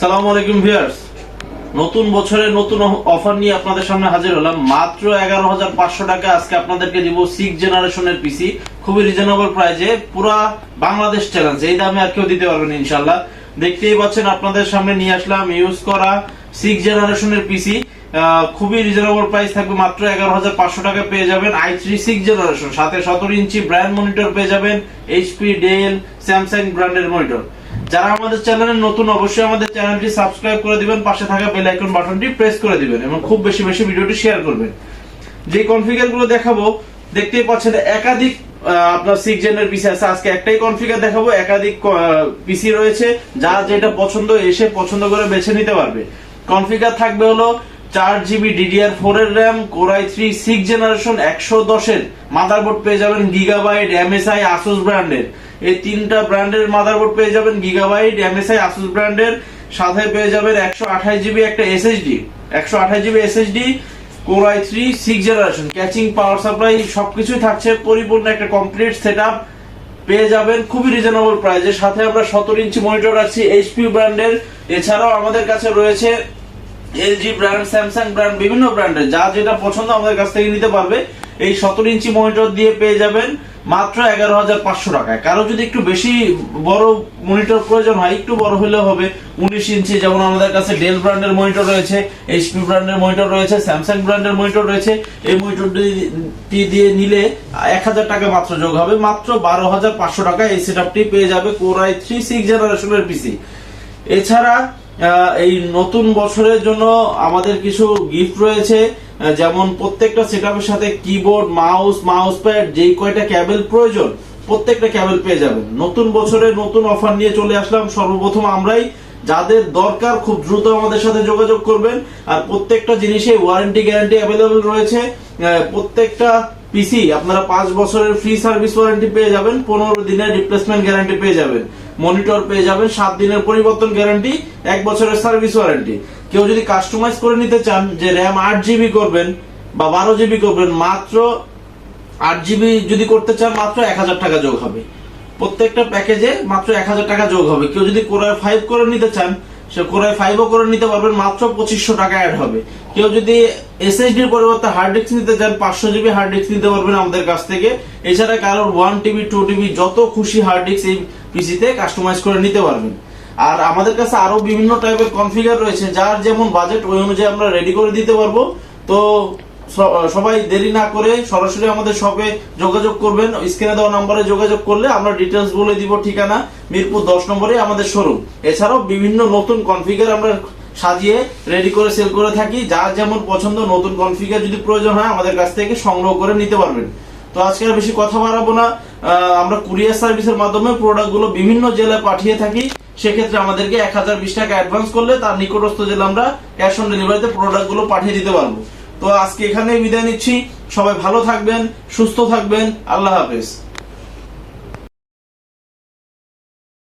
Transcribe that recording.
সালাম আলাইকুম ভিউয়ার্স। নতুন বছরের নতুন অফার নিয়ে আপনাদের সামনে হাজির হলাম। মাত্র এগারো হাজার পাঁচশো টাকা আজকে আপনাদেরকে দিব সিক্স জেনারেশনের পিসি খুবই রিজনেবল প্রাইজে পুরা বাংলাদেশ চ্যালেঞ্জ এই দামে আর কেউ দিতে পারবেন ইনশাল্লাহ দেখতেই পাচ্ছেন, আপনাদের সামনে নিয়ে আসলাম ইউজ করা সিক্স জেনারেশনের পিসি খুবই রিজনেবল প্রাইস থাকবে। মাত্র এগারো হাজার পাঁচশো টাকা পেয়ে যাবেন আই থ্রি সিক্স জেনারেশন সাথে সতেরো ইঞ্চি ব্র্যান্ড মনিটর পেয়ে যাবেন এইচপি ডেল স্যামসাং ব্র্যান্ডের মনিটর যারা আমাদের চ্যানেলে নতুন, অবশ্যই আমাদের চ্যানেলটি সাবস্ক্রাইব করে দিবেন, পাশে থাকা বেল আইকন বাটনটি প্রেস করে দিবেন এবং খুব বেশি বেশি ভিডিওটি শেয়ার করবেন। যে কনফিগারগুলো দেখাবো, দেখতেই পাচ্ছেন একাধিক আপনার সিক্স জেনের পিসি আছে। আজকে একটাই কনফিগার দেখাবো, একাধিক পিসি রয়েছে। যা যেটা পছন্দ, এসে পছন্দ করে বেছে নিতে পারবে। কনফিগার থাকবে হলো চার জিবি ডিডিআর ফোর এর RAM core i three six generation একশো দশের মাদারবোর্ড পেয়ে যাবেন গিগাবাইট এমএসআই আসুস ব্র্যান্ডের এই তিনটা ব্র্যান্ডের মাদারবোর্ড পেয়ে যাবেন গিগাবাইট, এমএসআই, আসুস ব্র্যান্ডের। সাথে পেয়ে যাবেন একশো আঠাশ জিবি একটা এসএসডি। একশো আঠাশ GB SSD core i three six generation casing power supply সবকিছুই থাকছে। পরিপূর্ণ একটা কমপ্লিট সেট আপ পেয়ে যাবেন খুবই রিজনেবল প্রাইসের সাথে আমরা সতেরো ইঞ্চি মনিটর রাখছি এইচপি ব্র্যান্ডের। এছাড়াও আমাদের কাছে রয়েছে এলজি ব্র্যান্ড স্যামসাং ব্র্যান্ড বিভিন্ন ব্র্যান্ডের। যা যেটা পছন্দ আমাদের কাছ থেকে নিতে পারবে। এই সতেরো ইঞ্চি মনিটর দিয়ে পেয়ে যাবেন মাত্র এগারো হাজার পাঁচশো টাকায়। কারও যদি একটু বেশি বড় মনিটর প্রয়োজন হয়, একটু বড় হলে হবে। উনিশ ইঞ্চি যেমন আমাদের কাছে ডেল ব্র্যান্ডের মনিটর রয়েছে এইচপি ব্র্যান্ডের মনিটর রয়েছে স্যামসাং ব্র্যান্ডের মনিটর রয়েছে, এই মনিটরটি দিয়ে নিলে এক হাজার টাকা মাত্র যোগ হবে। মাত্র বারো হাজার পাঁচশো টাকা এই সেটআপটি পেয়ে যাবে কোরাই থ্রি সিক্স জেনারেশনের পিসি এছাড়া এই নতুন বছরের জন্য আমাদের কিছু গিফট রয়েছে। যেমন প্রত্যেকটা সেটআপের সাথে কিবোর্ড মাউস মাউস প্যাড যেই কয়টা ক্যাবেল প্রয়োজন, প্রত্যেকটা ক্যাবেল পেয়ে যাবেন। নতুন বছরে নতুন অফার নিয়ে চলে আসলাম। সর্বপ্রথম আমরাই। যাদের দরকার খুব দ্রুত আমাদের সাথে যোগাযোগ করবেন। আর প্রত্যেকটা জিনিসে ওয়ারেন্টি গ্যারান্টি অ্যাভেলেবল রয়েছে। প্রত্যেকটা পিসি আপনারা পাঁচ বছরের ফ্রি সার্ভিস ওয়ারেন্টি পেয়ে যাবেন। পনেরো দিনের রিপ্লেসমেন্ট গ্যারান্টি পেয়ে যাবেন। মনিটর পেয়ে যাবেন সাত দিনের পরিবর্তন গ্যারান্টি, এক বছরের সার্ভিস ওয়ারেন্টি। কেউ যদি কাস্টমাইজ করে নিতে চান যে র্যাম আট জিবি করবেন বা বারো জিবি করবেন, মাত্র আট জিবি যদি করতে চান, মাত্র এক হাজার টাকা যোগ হবে। প্রত্যেকটা প্যাকেজে মাত্র এক হাজার টাকা যোগ হবে। কেউ যদি কোরআই ফাইভ করে নিতে চান, সে কোরআই ফাইভও করে নিতে পারবেন, মাত্র পঁচিশশো টাকা অ্যাড হবে। কেউ যদি এসএসডির পরিবর্তে হার্ড ডিস্ক নিতে চান, পাঁচশো জিবি হার্ড ডিস্ক নিতে পারবেন আমাদের কাছ থেকে। এছাড়া কারোর ওয়ান টিবি টু টিবি যত খুশি হার্ড ডিস্ক এই পিসিতে কাস্টমাইজ করে নিতে পারবেন। আর আমাদের কাছে আরও বিভিন্ন টাইপের কনফিগার রয়েছে, যার যেমন বাজেট ওই অনুযায়ী আমরা রেডি করে দিতে পারব। তো সবাই দেরি না করে সরাসরি আমাদের শপে যোগাযোগ করবেন। স্ক্রিনে দেওয়া নম্বরে যোগাযোগ করলে আমরা ডিটেলস বলে দিব ঠিকানা, মিরপুর দশ নম্বরে আমাদের শোরুম এছাড়াও বিভিন্ন নতুন কনফিগার আমরা সাজিয়ে রেডি করে সেল করে থাকি। যার যেমন পছন্দ নতুন কনফিগার যদি প্রয়োজন হয় আমাদের কাছ থেকে সংগ্রহ করে নিতে পারবেন। তো আজকে আর বেশি কথা বাড়াবো না। আমরা কুরিয়ার সার্ভিসের মাধ্যমে প্রোডাক্টগুলো বিভিন্ন জেলায় পাঠিয়ে থাকি। সেক্ষেত্রে আমাদেরকে এক হাজার বিশ টাকা অ্যাডভান্স করলে তার নিকটস্থ জেলা আমরা ক্যাশ অন ডেলিভারিতে প্রোডাক্টগুলো পাঠিয়ে দিতে পারব। তো আজকে এখানেই বিদায় নিচ্ছি। সবাই ভালো থাকবেন, সুস্থ থাকবেন। আল্লাহ হাফেজ।